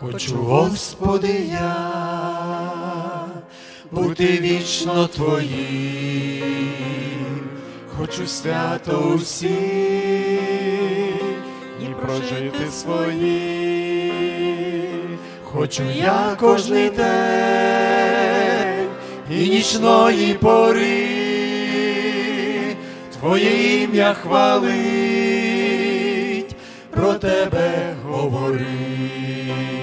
Хочу, Господи, я бути вічно Твоїм, хочу свято усі і прожити свої, хочу я кожний день і нічної пори. Твоє ім'я хвалить, про тебе говорить,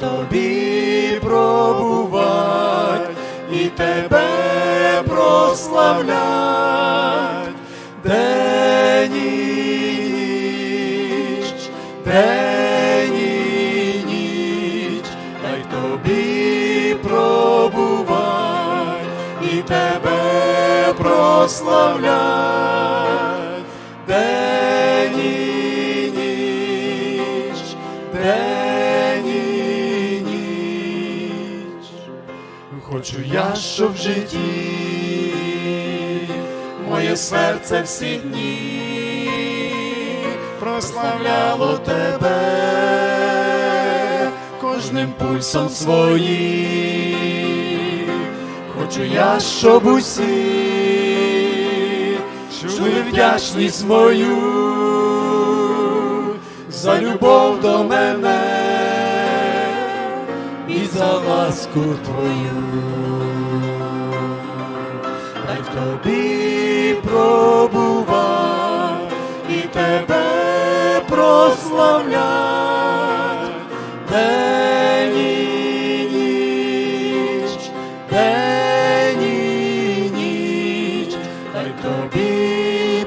тобі пробувать і тебе прославлять, день і ніч, день і ніч, та й тобі пробувать і тебе прославлять, день Хочу я, щоб в житті моє серце всі дні прославляло тебе кожним пульсом своїм. Хочу я, щоб усі чули вдячність мою за любов до мене за ласку твою. Дай тобі пробувай і тебе прославляй. День і ніч, день і ніч, дай тобі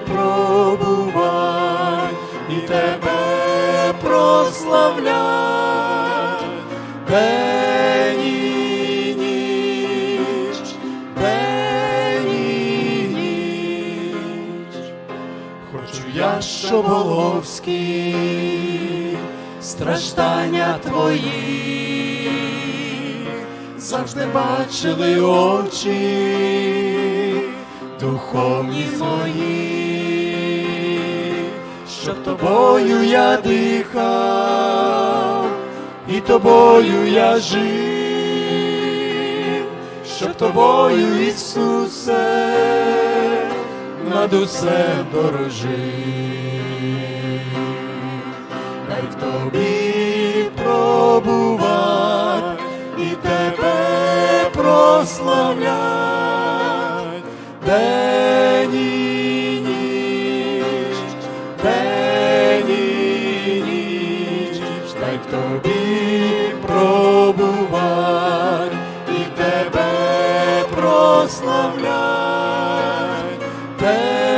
пробувай і тебе прославляй. День я, щоб Головський страждання твої. Завжди бачили очі. Духовні мої, щоб тобою я дихав, і тобою я жив, щоб тобою, Ісусе, над усе дорожив. Дай в тобі пробувать і тебе прославлять. День і ніч, день і ніч, дай в тобі пробувать і тебе прославлять. День